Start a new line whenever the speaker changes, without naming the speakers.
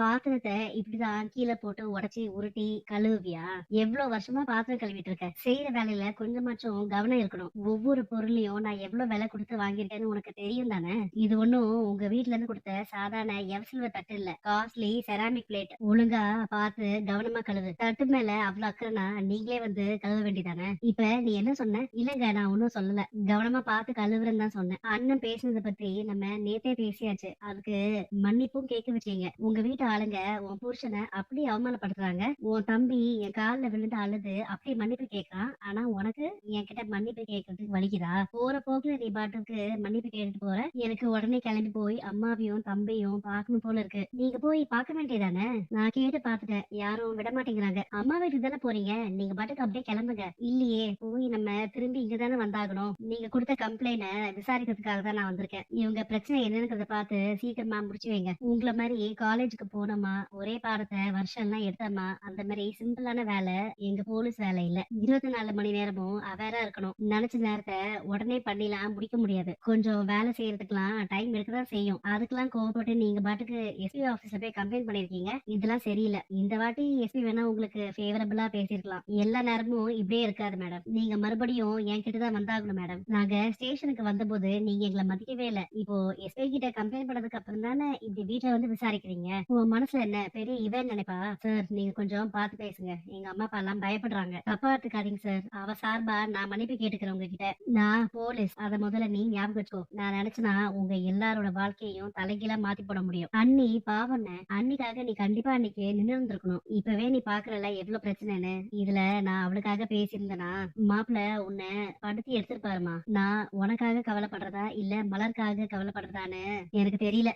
பாத்திரத்தை இப்படிதான் கீழே போட்டு உடச்சி உருட்டி கழுவுவியா எவ்வளவு வருஷமா பாத்திரம் கழுவிட்டு இருக்க செய்யற வேலையில கொஞ்சமாச்சும் கவனம் இருக்கணும். ஒவ்வொரு பொருளையும் நான் எவ்வளவு விலை கொடுத்து வாங்கியிருக்கேன்னு உனக்கு தெரியும் தானே? இது ஒண்ணும் உங்க வீட்ல இருந்து கொடுத்த சாதாரண எவசில்வர் தட்டு இல்ல. காஸ்ட்லி செராமிக் பிளேட் ஒழுங்கா பார்த்து கவனமா கழுவு. தட்டு மேல அவ்வளவு அக்கறைனா நீங்களே வந்து கழுவ வேண்டியதானே? இப்ப நீ என்ன சொன்ன? இல்லங்க நான் ஒன்னும் சொல்லல. கவனமா பார்த்து கழுவுறேன்னு தான் சொன்னேன். அண்ணன் பேசுனதை பத்தி நம்ம நேத்தே பேசியாச்சு. அதுக்கு மன்னிப்பும் கேட்க வச்சீங்க உங்க வீட்டு ஆளுங்க உன் புருஷனை அப்படி அவமானப்படுத்துறாங்க. உன் தம்பி என் கால்ல விழுந்து அழுது அப்படி மன்னிப்பு கேட்கறான். ஆனா உனக்கு என்கிட்ட மன்னிப்பு கேட்கறதுக்கு வலிக்குதா? போற போக்குல நீ பாட்டுக்கு மன்னிப்பு கேட்டுட்டு போற. எனக்கு உடனே கிளம்பி போய் அம்மாவையும் தம்பியும் பார்க்கணும் போல இருக்கு. நீங்க போய் பார்க்க வேண்டியதானே? நான் கேட்டு பாத்துட்டேன் யாரும் விட மாட்டேங்கிறாங்க. அம்மா வீட்டுக்கு தானே போறீங்க? நீங்க பாட்டுக்கு அப்படியே கிளம்புங்க. இல்லையே போய் நம்ம திரும்பி இங்க தானே வந்தாகணும். நீங்க கொடுத்த கம்ப்ளைண்ட விசாரிக்கிறதுக்காக தான் நான் வந்திருக்கேன். இவங்க பிரச்சனை என்னங்கிறத பார்த்து சீக்கிரமா முடிச்சு வைங்க. உங்களை மாதிரி காலேஜுக்கு போனோமா ஒரே பாடத்தை வருஷம் எல்லாம் எடுத்தோமா? அந்த மாதிரி சிம்பிளான வேலை எங்க போலீஸ் வேலை இல்ல இருபத்தி நாலு மணி நேரமும் அவேரா இருக்கணும். நினைச்ச நேரத்தை உடனே பண்ணிலாம் முடிக்க முடியாது. கொஞ்சம் வேலை செய்யறதுக்கெல்லாம் டைம் எடுக்கதான் செய்யும். அதுக்கெல்லாம் கோவப்பட்டு நீங்க பாட்டுக்கு எஸ்பி ஆபீஸ்ல போய் கம்ப்ளைண்ட் பண்ணிருக்கீங்க. இதெல்லாம் சரியில்லை. இந்த வாட்டி எஸ்பி வேணா உங்களுக்கு ஃபேவரபிளா பேசிருக்கலாம். எல்லா நேரமும் இப்படியே இருக்காது மேடம் நீங்க மறுபடியும் என்கிட்ட தான் வந்தாகணும் மேடம் நாங்க ஸ்டேஷனுக்கு வந்தபோது நீங்க எங்களை மதிக்கவே இல்ல. இப்போ எஸ்பி கிட்ட கம்ப்ளைண்ட் பண்ணதுக்கு அப்புறம் தானே இப்படி வீட்டுல வந்து விசாரிக்கிறீங்க? உன் மனசுல என்ன? பெரிய இவன் நினைப்பா? சார் நீங்க கொஞ்சம் பார்த்து பேசுங்க. எங்க அம்மா அப்பா எல்லாம் பயப்படுறாங்க. தப்பா எடுத்துக்காதீங்க சார் அவ சார்பா நான் மன்னிப்பு கேட்டுக்கிறேன் உங்ககிட்ட. நான் போலீஸ். அத முதல்ல நீ ஞாபகம் வச்சுக்கோ. நான் நினைச்சனா உங்க எல்லாரோட வாழ்க்கையையும் தலைகீழா மாத்தி போட முடியும். அண்ணி பாவண்ண அன்னிக்காக நீ கண்டிப்பா அன்னைக்கு நின்று இருந்திருக்கணும். இப்பவே நீ பாக்குறல எவ்வளவு பிரச்சனைன்னு. இதுல நான் அவளுக்காக பேசியிருந்தேனா மாப்பிள்ள உன்னை படுத்தி எடுத்திருப்பாருமா. நான் உனக்காக கவலைப்படுறதா இல்ல மலருக்காக கவலைப்படுறதான்னு எனக்கு தெரியல.